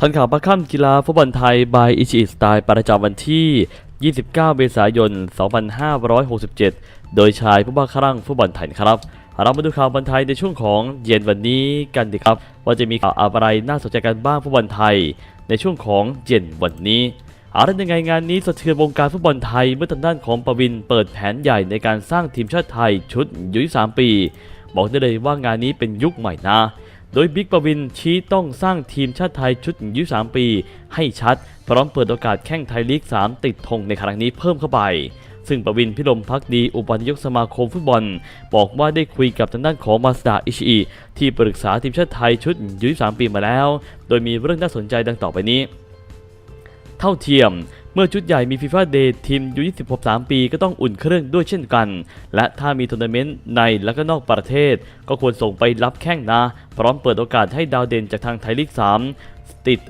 ทันข่าวประค่ำกีฬาฟุตบอลไทยบายอิชิสไตล์ประจำวันที่ 29 เมษายน 2567 โดยชายผู้บ้าคลั่งฟุตบอลไทยครับเรามาดูข่าวบอลไทยในช่วงของเย็นวันนี้กันดีครับ ว่าจะมีข่าวอะไรน่าสนใจกันบ้างฟุตบอลไทย ในช่วงของเย็นวันนี้อะไรยังไงงานนี้สะเทือนวงการฟุตบอลไทยเมื่อทางด้านของปวินเปิดแผนใหญ่ในการสร้างทีมชาติไทยชุดอายุ23ปี บอกได้เลยว่างานนี้เป็นยุคใหม่นะ โดยบิ๊กปวินชี้ต้องสร้างทีมชาติไทยชุดอายุ3ปี ให้ชัด พร้อมเปิดโอกาสแข่งไทยลีก 3 ติดธงในครั้งนี้เพิ่มเข้าไป ซึ่งปวินพิรมพักดีอุปนายกสมาคมฟุตบอล บอกว่าได้คุยกับทางด้านของมาสดาอิชิที่ปรึกษาทีมชาติไทยชุดอายุ3ปีมาแล้ว โดยมีเรื่องน่าสนใจดังต่อไปนี้ เท่าเทียม เมื่อชุดใหญ่มีฟีฟ่าเดย์ทีมยู26 3ปีก็ต้องอุ่นเครื่องด้วยเช่นกัน และถ้ามีทัวร์นาเมนต์ในและก็นอกประเทศ ก็ควรส่งไปรับแข้งนะ พร้อมเปิดโอกาสให้ดาวเด่นจากทางไทยลีก 3 ติด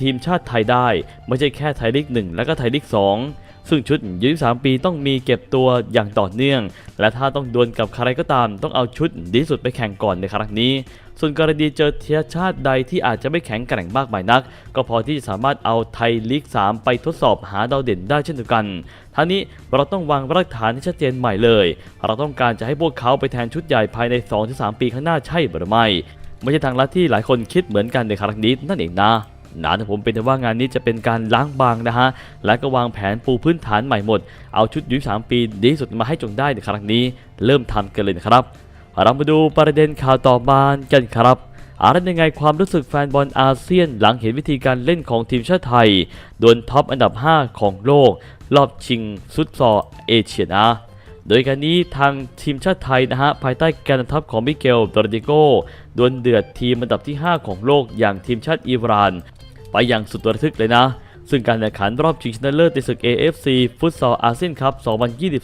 ทีมชาติไทยได้ ไม่ใช่แค่ไทยลีก 1 และก็ไทยลีก 2 ซึ่งชุดยู23 ปีต้องมีเก็บตัวอย่างต่อเนื่อง และถ้าต้องดวลกับใครก็ตาม ต้องเอาชุดดีสุดไปแข่งก่อนในครั้งนี้ ส่วนกรณีเจอเทียชาติใดที่อาจจะไม่แข็งแกร่งมากมายนัก ก็พอที่จะสามารถเอาไทยลีก 3 ไปทดสอบหาดาวเด่นได้เช่นเดียวกันทั้งนี้เราต้องวางรากฐานที่ชัดเจนใหม่เลย เราต้องการจะให้พวกเขาไปแทนชุดใหญ่ภายใน 2-3 ปีข้างหน้าใช่หรือไม่ไม่ใช่ทางลัดที่หลายคนคิดเหมือนกันในครั้งนี้นั่นเองนะ นะแต่ผมเป็นแต่ว่างานนี้จะเป็นการล้างบางนะฮะ และก็วางแผนปูพื้นฐานใหม่หมด เอาชุดยุ3ปีดีที่สุดมาให้จงได้ในครั้งนี้ เริ่มทำกันเลยนะครับ เรามาดูประเด็นข่าวต่อมากันครับอะไรยังไงความรู้สึกแฟนบอลอาเซียนหลังเห็นวิธีการเล่นของทีมชาติไทยดวลท็อปอันดับ 5 ของโลก รอบชิงฟุตซอลเอเชียนะโดยการนี้ทางทีมชาติไทยนะฮะ ภายใต้การนำทัพของมิเกลโดรดิโกดวลเดือดทีมอันดับที่ 5 ของโลกอย่างทีมชาติอิหร่าน ไปอย่างสุดระทึกเลยนะ ซึ่งการแข่งขันรอบชิงชนะเลิศในศึก AFC ฟุตซอลอาเซียนคัพ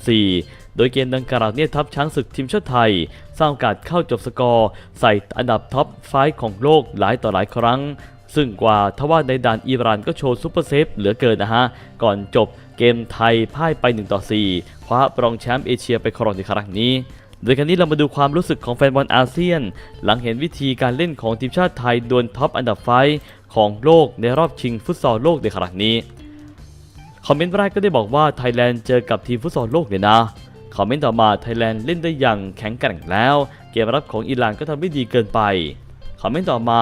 2024 โดยเกมดังกล่าวเนี่ยทัพช้างศึกทีมชาติไทย สร้างโอกาสเข้าจบสกอร์ ใส่อันดับท็อปไฟของโลกหลายต่อหลายครั้ง ซึ่งกว่าทว่าในด่านอิหร่านก็โชว์ซูเปอร์เซฟเหลือเกินนะฮะ ก่อนจบเกมไทยพ่ายไป1ต่อ4คว้ารองแชมป์เอเชียไปครองในครั้งนี้โดยครั้นี้เรามาดูความรู้สึกของแฟนบอลอาเซียน หลังเห็นวิธีการเล่นของทีมชาติไทยดวลท็อปอันดับไฟท์ ของโลกในรอบชิงฟุตซอลโลกในครั้งนี้ คอมเมนต์แรกก็ได้บอกว่าไทยแลนด์เจอกับทีมฟุตซอลโลกเลยนะคอมเมนต์ต่อมาไทยแลนด์เล่นได้อย่างแข็งแกร่งแล้ว เกมรับของอิหร่านก็ทำไม่ดีเกินไป คอมเมนต์ต่อมา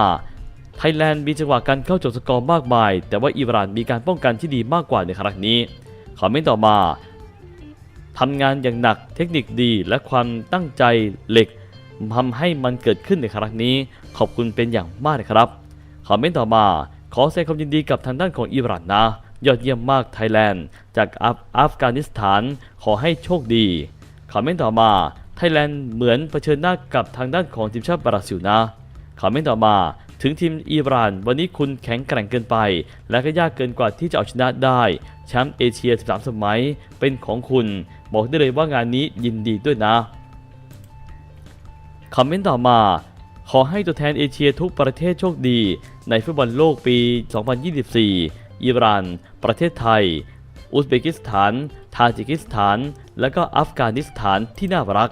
ไทยแลนด์มีจังหวะการเข้าจบสกอร์มากมาย แต่ว่าอิหร่านมีการป้องกันที่ดีมากกว่าในครั้งนี้ คอมเมนต์ต่อมาทำงานอย่างหนักเทคนิคดีและความตั้งใจเหล็กทำให้มันเกิดขึ้นในครั้งนี้ ขอบคุณเป็นอย่างมากนะครับ คอมเมนต์ต่อมา ขอแสดงความยินดีกับทางด้านของอิหร่านนะ ยอดเยี่ยมมากไทยแลนด์ จากอัฟอัฟกานิสถานขอให้โชคดี คอมเมนต์ต่อมาไทยแลนด์เหมือนเผชิญหน้ากับทางด้านของทีมชาติบราซิลนะคอมเมนต์ต่อมาถึงทีมอิหร่าน วันนี้คุณแข็งแกร่งเกินไป และก็ยากเกินกว่าที่จะเอาชนะได้แชมป์เอเชีย 13 สมัยเป็นของคุณ บอกได้เลยว่างานนี้ยินดีด้วยนะคอมเมนต์ต่อมา ขอให้ตัวแทนเอเชียทุกประเทศโชคดี ในฟุตบอลโลกปี 2024 อิหร่าน ประเทศไทย อุซเบกิสถาน ทาจิกิสถาน และก็อัฟกานิสถานที่น่ารัก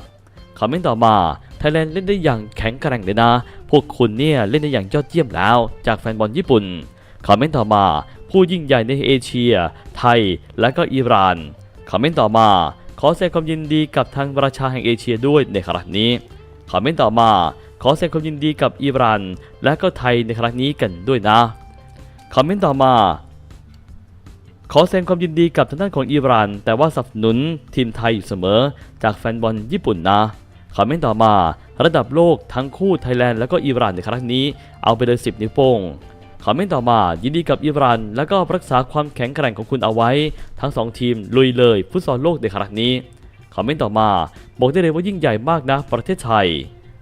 คอมเมนต์ต่อมา ไทยแลนด์เล่นได้อย่างแข็งแกร่งเลยนะ พวกคุณเนี่ยเล่นได้อย่างยอดเยี่ยมแล้ว จากแฟนบอลญี่ปุ่น คอมเมนต์ต่อมา ผู้ยิ่งใหญ่ในเอเชีย ไทย และก็อิหร่าน คอมเมนต์ต่อมาขอแสดงความยินดีกับทางประชาแห่งเอเชียด้วยในครั้งนี้ คอมเมนต์ต่อมา ขอแสดงความยินดีกับอิหร่าน และก็ไทยในครั้งนี้กันด้วยนะ คอมเมนต์ต่อมา ขอแสดงความยินดีกับทางด้านของอิหร่าน แต่ว่าสนับสนุนทีมไทยอยู่เสมอ จากแฟนบอลญี่ปุ่นนะ คอมเมนต์ต่อมา ระดับโลกทั้งคู่ไทยแลนด์และก็อิหร่านในครั้งนี้เอาไปเลย10 นิ้วโป้งคอมเมนต์ต่อมายินดีกับอิหร่าน และก็รักษาความแข็งแกร่งของคุณเอาไว้ ทั้งสองทีมลุยเลยฟุตซอลโลกในครั้งนี้ คอมเมนต์ต่อมา บอกได้เลยว่ายิ่งใหญ่มากนะประเทศไทย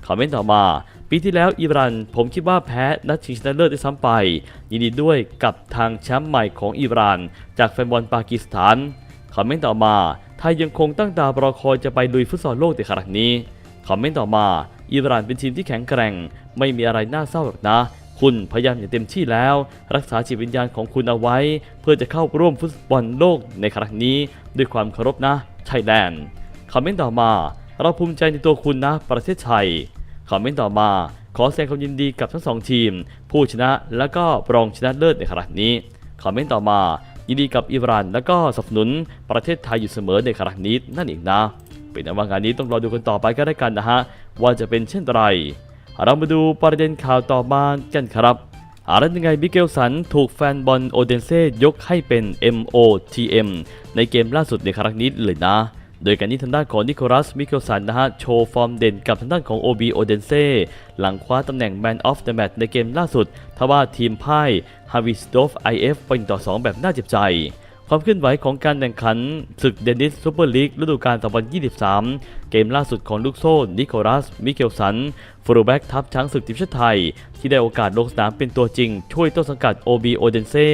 คอมเมนต์ต่อมา ปีที่แล้วอิหร่านผมคิดว่าแพ้นัดชิงชนะเลิศได้ซ้ำไป ยินดีด้วยกับทางแชมป์ใหม่ของอิหร่านจากแฟนบอลปากีสถานคอมเมนต์ต่อมาไทยยังคงตั้งตารอคอยจะไปลุยฟุตซอลโลกในครั้งนี้คอมเมนต์ต่อมาอิหร่านเป็นทีมที่แข็งแกร่ง ไม่มีอะไรน่าเศร้าหรอกนะ คุณพยายามอย่างเต็มที่แล้ว รักษาจิตวิญญาณของคุณเอาไว้ เพื่อจะเข้าร่วมฟุตบอลโลกในครั้งนี้ ด้วยความเคารพนะไทยแลนด์คอมเมนต์ต่อมา เราภูมิใจในตัวคุณนะ ประเทศไทยคอมเมนต์ต่อมา ขอแสดงความยินดีกับทั้งสองทีม ผู้ชนะและก็รองชนะเลิศในครั้งนี้คอมเมนต์ต่อมา ยินดีกับอิหร่านและก็สนับสนุนประเทศไทยอยู่เสมอในครั้งนี้นั่นเองนะ เป็นนว่างานนี้ต้องรอดูกันต่อไปก็ได้กันนะฮะว่าจะเป็นเช่นไรเรามาดูประเด็นข่าวต่อมากันครับอะไรยังไงมิเกลสันถูกแฟนบอลโอเดนเซ่ยกให้เป็น MOTM ในเกมล่าสุดในครั้งนี้เลยนะ โดยการนี้ทางด้านของนิโคลัส มิเกลสันนะฮะ โชว์ฟอร์มเด่นกับทางด้านของโอบีโอเดนเซ่หลังคว้าตำแหน่ง Man of the Match ในเกมล่าสุด ทว่าทีมพ่ายฮาวิสโดฟ IF เป็นต่อ 2 แบบน่าเจ็บใจ ความเคลื่อนไหวของการแข่งขันศึกเดนิสซูเปอร์ลีกฤดูกาล 2023 เกมล่าสุดของลูกโซ่ นิโคลัส มิเกลสันฟูลแบ็กทัพช้างศึกทีมชาติไทย ที่ได้โอกาสลงสนามเป็นตัวจริง ช่วยต้นสังกัด OB โอเดนเซ่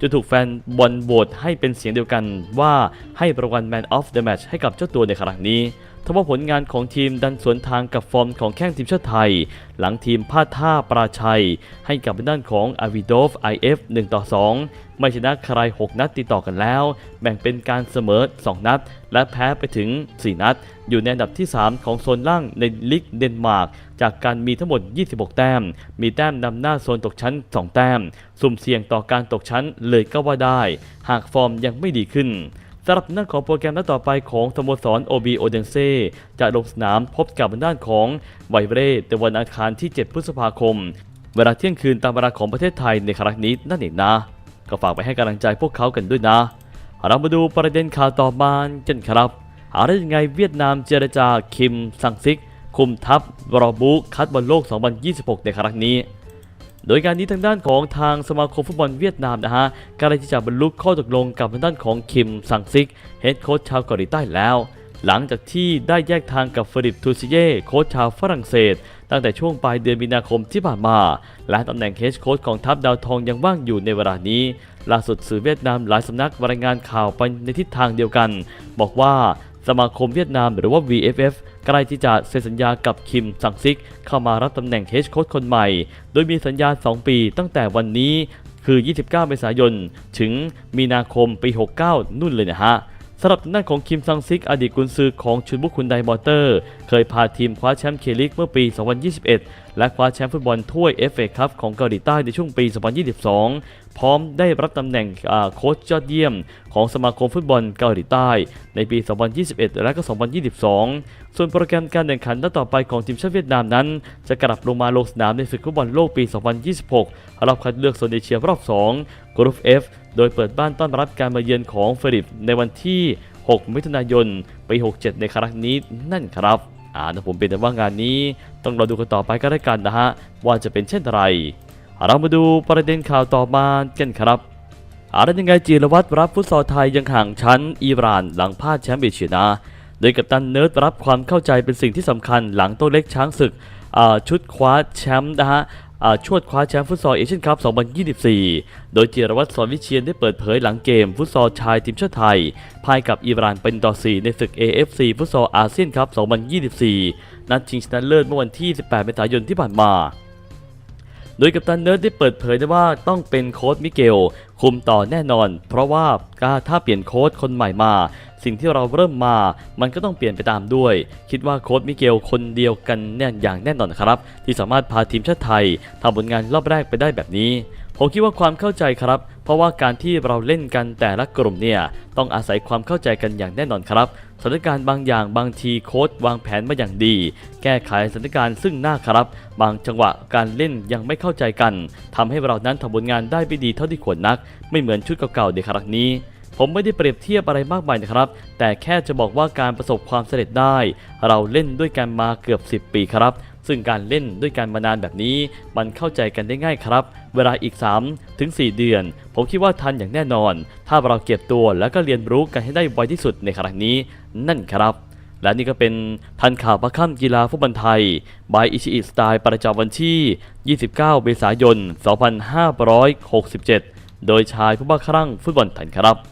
จนถูกแฟนบอลโหวตให้เป็นเสียงเดียวกันว่าให้รางวัล Man of the Match ให้กับเจ้าตัวในครั้งนี้ ทว่าผลงานของทีมดันสวนทางกับฟอร์มของแข้งทีมชาติไทย หลังทีมพลาดท่าปราชัย ให้กับด้านของอาวิโดฟ IF 1ต่อ 2 ไม่ชนะใคร 6 นัดติดต่อกันแล้ว แบ่งเป็นการเสมอ 2 นัด และแพ้ไปถึง 4 นัด อยู่ในอันดับที่ 3 ของโซนล่างในลีกเดนมาร์ก จากการมีทั้งหมด 26 แต้ม มีแต้มนำหน้าโซนตกชั้น 2 แต้ม สุ่มเสี่ยงต่อการตกชั้นเลยก็ว่าได้ หากฟอร์มยังไม่ดีขึ้น สำหรับด้านของโปรแกรมนัดต่อไปของสโมสร OB โอเดนเซ่จะลงสนามพบกับด้านของไวเบรในวันอังคารที่ 7 พฤษภาคม เวลาเที่ยงคืนตามเวลาของประเทศไทยในครั้งนี้นั่นเองนะ ก็ฝากไปให้กำลังใจพวกเขากันด้วยนะ เรามาดูประเด็นข่าวต่อมากันครับอาได้ยังไงเวียดนามเจรจาคิมซังซิก คุมทัพรอบุคัดบอลโลก 2026 ในครั้งนี้ โดยการนี้ทางด้านของทางสมาคมฟุตบอลเวียดนามนะฮะกำลังที่จะบรรลุข้อตกลงกับทางด้านของคิมซังซิกเฮดโค้ชชาวเกาหลีใต้แล้ว หลังจากที่ได้แยกทางกับเฟริปทูซิเย่โค้ชชาวฝรั่งเศส ตั้งแต่ช่วงปลายเดือนมีนาคมที่ผ่านมา และตำแหน่งเฮดโค้ชของทัพดาวทองยังว่างอยู่ในเวลานี้ล่าสุดสื่อเวียดนามหลายสำนักรายงานข่าวไปในทิศทางเดียวกัน บอกว่า สมาคมเวียดนามหรือว่า VFF ใกล้ที่จะเซ็นสัญญากับคิมซังซิก เข้ามารับตำแหน่งเฮดโค้ชคนใหม่ โดยมีสัญญา 2 ปีตั้งแต่วันนี้คือ 29 เมษายน ถึงมีนาคมปี 69 นู่นเลยนะฮะสำหรับด้านของคิมซังซิก อดีตกุนซือของชุนบุกคุณไดมอเตอร์ เคยพาทีมคว้าแชมป์เคลิกเมื่อปี 2021และคว้าแชมป์ฟุตบอลถ้วย FA คัพของเกาหลีใต้ในช่วงปี 2022 พร้อมได้รับตำแหน่งโค้ชยอดเยี่ยม ของสมาคมฟุตบอลเกาหลีใต้ ในปี 2021 และก็ 2022 ส่วนโปรแกรมการแข่งขันนัดต่อไปของทีมชาติเวียดนามนั้น จะกลับลงมาลงสนามในศึกฟุตบอลโลกปี 2026 รอบคัดเลือกโซนเอเชียรอบ 2 กรุ๊ป F โดยเปิดบ้านต้อนรับการมาเยือนของเฟริปในวันที่ 6 มิถุนายน ปี 67 ในครั้งนี้นั่นครับ อ่านะผมเป็นแต่ว่างานนี้ต้องรอดูกันต่อไปก็ได้กันนะฮะว่าจะเป็นเช่นไร เรามาดูประเด็นข่าวต่อมากันครับอารันยังไงจีรวัตรรับฟุตซอลไทยยังห่างชั้นอิหร่านหลังพลาดแชมป์เอเชียนะโดยกัปตันเนิร์ดรับความเข้าใจเป็นสิ่งที่สำคัญหลังโต้เล็กช้างศึกชุดคว้าแชมป์นะฮะ อ่าชวดคว้าแชมป์ฟุตซอลเอเชียนคัพ 2024 โดยจีรวัตรสอนวิเชียนได้เปิดเผยหลังเกมฟุตซอลชายทีมชาติไทยพ่ายกับอิหร่านเป็นต่อ 4 ในศึก AFC ฟุตซอลอาเซียนคัพ 2024 นัดชิงชนะเลิศเมื่อวันที่ 18 เมษายนที่ผ่านมา ดยกัปตันเนิร์ดได้เปิดเผยได้ว่าต้องเป็นโค้ดมิเกล คุมต่อแน่นอน เพราะว่าถ้าเปลี่ยนโค้ดคนใหม่มา สิ่งที่เราเริ่มมา มันก็ต้องเปลี่ยนไปตามด้วย คิดว่าโค้ดมิเกลคนเดียวกันแน่นอย่างแน่นอนครับ ที่สามารถพาทีมชาติไทยทำผลงานรอบแรกไปได้แบบนี้ ผมคิดว่าความเข้าใจครับ เพราะว่าการที่เราเล่นกันแต่ละกลุ่มเนี่ยต้องอาศัยความเข้าใจกันอย่างแน่นอนครับสถานการณ์บางอย่างบางทีโค้ชวางแผนมาอย่างดี แก้ไขสถานการณ์ซึ่งหน้าครับ บางจังหวะการเล่นยังไม่เข้าใจกันทำให้เรานั้นทำผลงานได้ไม่ดีเท่าที่ควรนัก ไม่เหมือนชุดเก่าๆในครั้งนี้ผมไม่ได้เปรียบเทียบอะไรมากมายนะครับ แต่แค่จะบอกว่าการประสบความสำเร็จได้ เราเล่นด้วยกันมาเกือบ 10 ปีครับ ซึ่งการเล่นด้วยกันมานานแบบนี้ มันเข้าใจกันได้ง่ายครับ เวลาอีก 3 ถึง 4 เดือน ผมคิดว่าทันอย่างแน่นอน ถ้าเราเก็บตัวแล้วก็เรียนรู้กันให้ได้ไวที่สุดในครั้งนี้ นั่นครับและนี่ก็เป็นทันข่าวประค่ำกีฬาฟุตบอลไทย บายอิชิอิสไตล์ประจำวันที่ 29 เมษายน 2567 โดยชายผู้บ้าคลั่งฟุตบอลไทยครับ